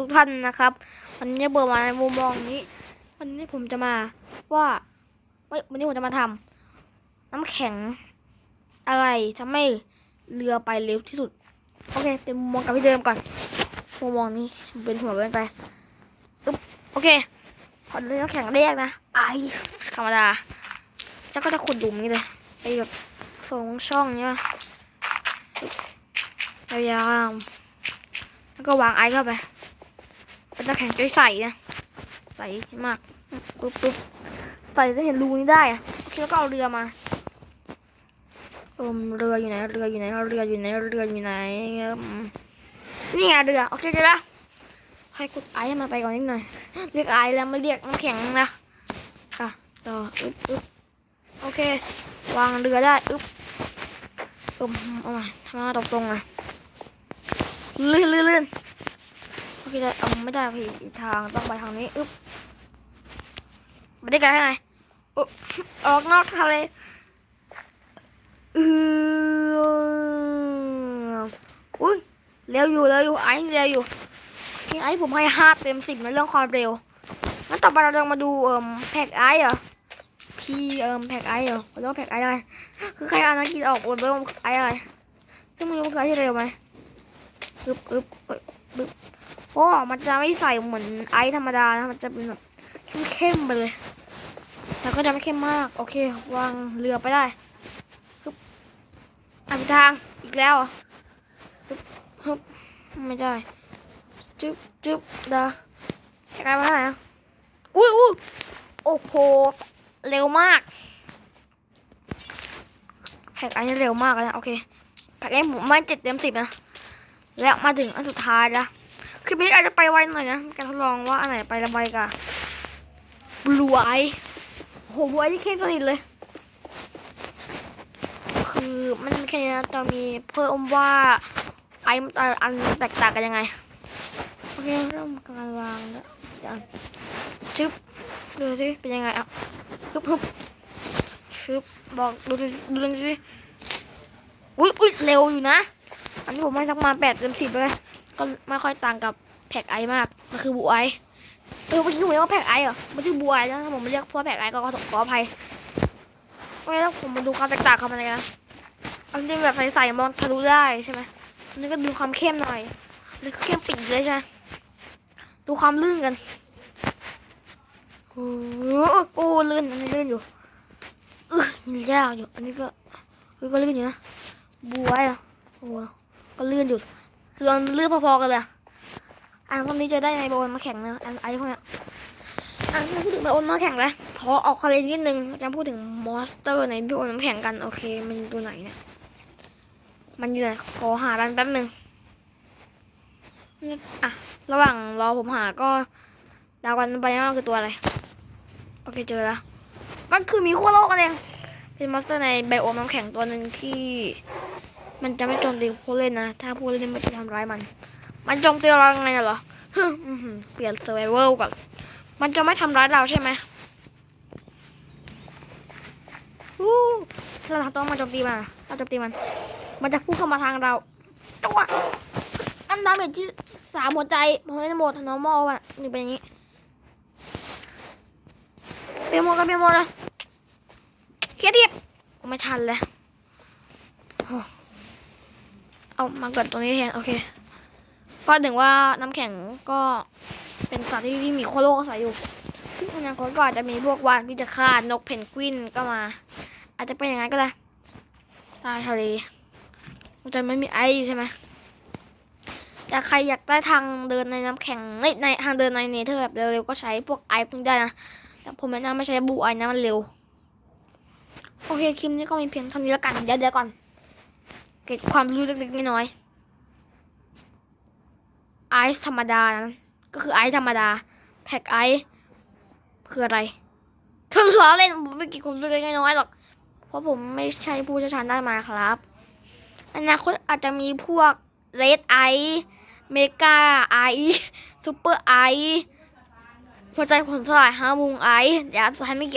ทุกท่านนะครับ วันนี้เบิร์มาในมุมมองนี้ วันนี้ผมจะมาว่าเอ้ยวันนี้ผมจะมาทำน้ำแข็งอะไรทำให้เรือไปเร็วที่สุด โอเค เป็นมุมมองกับพี่เดิมก่อนมุมมองนี้เป็นหัวเกินไปอึ๊บโอเคพอเรือน้ำแข็งแรกนะไอธรรมดาฉันก็จะขุดหลุมนี้เลยไอแบบสองช่องเนี้ยยาวๆแล้วก็วางไอเข้าไป เป็นน้ำแข็งใจใสนะใสมากปุ๊บปุ๊บใสจะเห็นรูนี้ได้อะโอเคแล้วก็เอาเรือมาเอมเรืออยู่ไหนเรืออยู่ไหนเรืออยู่ไหนเรืออยู่ไหนนี่ไงเรือโอเคเจอแล้วให้กดไอซ์มาไปก่อนนิดหน่อยเรียกไอซ์แล้วไม่เรียกน้ำแข็งนะอะต่ออึ๊บอึ๊บโอเค วางเรือได้อึ๊บอึ๊บเอามาทำมาตรงๆเลยลื่นลื่นลื่น โอเคได้เอาไม่ได้พี่อีกทางต้องไปทางนี้อึ๊บไม่ได้ไกลให้ไหนอุ๊บออกนอกทะเลอืออุ้ยเร็วอยู่เร็วอยู่ไอ้เร็วอยู่ไอ้ผมให้ห้าเต็มสิบในเรื่องความเร็วงั้นต่อไปเราจะมาดูเอ่มแพ็กไอ้เหรอพี่เอ่มแพ็กไอ้เหรอเรียกว่าแพ็กไอ้อะไรคือใครอ่านอังกฤษออกบนเรื่องไอ้อะไรซึ่งไม่รู้ว่าคือไอ้ที่เร็วไหมอึ๊บอึบอึบ โอ้ มันจะไม่ใส่เหมือนไอซ์ธรรมดานะ มันจะเป็นแบบเข้มๆไปเลย แต่ก็จะไม่เข้มมาก โอเค วางเรือไปได้ฮึบอ่านทาง อีกแล้วฮึบฮึบไม่ได้ จึ๊บจึ๊บเดาจะกลมาไหร่อะอุ้ยอุ้ยโอ้โห เร็วมาก แพ็กไอซ์เร็วมากเลยนะ โอเค แพ็กไอซ์ผมไม่เจ็ดเต็มสิบนะ แล้วมาถึงอันสุดท้ายนะ คลิปนี้อาจจะไปไวหน่อยนะการทดลองว่าอันไหนไปละไวกว่าบลูไอโหบลูไอที่เข้มสนิทเลย คือมันแค่นี้นะจะมีเพิ่มว่าไอมันต่อันแตกต่างกันยังไง โอเคเริ่มการวางแล้วชึบดูสิเป็นยังไงอะฮึบฮึบชึบบอกดูสิดูสิอุ้ยอุ้ยเร็วอยู่นะ อันนี้ผมให้สักมาแปดเต็มสิบเลย ก็ไม่ค่อยต่างกับแพ็กไอมาก มันคือบูไอเออเมื่อกี้ผมเรียกว่าแพ็กไอเหรอมันชื่อบูไอนะถ้าผมไม่เรียกเพราะแพ็กไอก็ขอขออภัยโอเคแล้วผมมาดูความแตกต่างกันเลยนะอันนี้แบบใสๆมองทะลุได้ใช่ไหมอันนี้ก็ดูความเข้มหน่อยอันนี้ก็เข้มปิดเลยใช่ไหมดูความลื่นกันโอ้โหโอ้ลื่นอันนี้ลื่นอยู่เออยากอยู่ อันนี้ก็เฮ้ยก็ลื่นอยู่นะบูไออะโอ้ก็ลื่นอยู่ คือมันเลือกพอๆกันเลยอันพวกนี้จะได้ในโบนมาแข่งนะอันไอพวกเนี้ยอันที่พูดถึงโบนมาแข่งแล้วขอออกคาเลนนิดนึงจะพูดถึงมอนสเตอร์ในโบนมาแข่งกันโอเค มันอยู่ตัวไหนเนี่ยมันอยู่ไหนขอหามันแป๊บนึงอะระหว่างรอผมหาก็ดาวกันไปว่าคือตัวอะไรโอเคเจอแล้วก็คือมีขั้วโลกกันเองเป็นมอนสเตอร์ในไบโอมน้ำแข็งตัวหนึ่งที่ มันจะไม่โจมตีผู้เล่นนะ ถ้าผู้เล่นไม่ไปทำร้ายมัน มันโจมตีเราไงเหรอเปลี่ยนเซอร์ไวเวลก่อน มันจะไม่ทำร้ายเราใช่ไหมวู้ถ้าเราต้องมาโจมตีมันอะเราโจมตีมัน มันจะพุ่งเข้ามาทางเรา ตัวอันดาเมจที่สามหัวใจพอให้หมด normal อะหนี่เป็นอย่างนี้เปียโมกันเปียโมดเลยเครียดทีบไม่ทันเลย เอามาเกิดตรงนี้แทนโอเค ก็ถึงว่าน้ำแข็งก็เป็นสัตว์ที่ที่มีโคโลกอาศัยอยู่ ซึ่งอนาคตก็อาจจะมีพวกวานพิจารานนกเพนกวินก็มา อาจจะเป็นอย่างนั้นก็ได้ใต้ทะเลมันจะไม่มีไออยู่ใช่ไหมแต่ใครอยากได้ทางเดินในน้ำแข็งในในทางเดินในเนเธอร์แบบเร็วๆก็ใช้พวกไอพวกนี้ได้นะแต่ผมแนะนำไม่ใช้บูไอนะมันเร็ว โอเคคลิปนี้ก็มีเพียงเท่านี้แล้วกันเดี๋ยวเดี๋ยวก่อน เก็บความรู้เล็กๆน้อยๆไอซ์ธรรมดานะก็คือไอซ์ธรรมดา แพ็กไอซ์คืออะไรทดลองเล่นผมไม่เกี่ความรู้เล็กๆน้อยๆหรอก เพราะผมไม่ใช่ผู้เชี่ยวชาญได้านมาครับอนาคตอาจจะมีพวกเลดไอซ์เมกาไอซ์ซูเปอร์ไอซ์หัวใจผลสลายฮามุงไอซ์เดี๋ยวสุดท้ายไม่เกี่ยว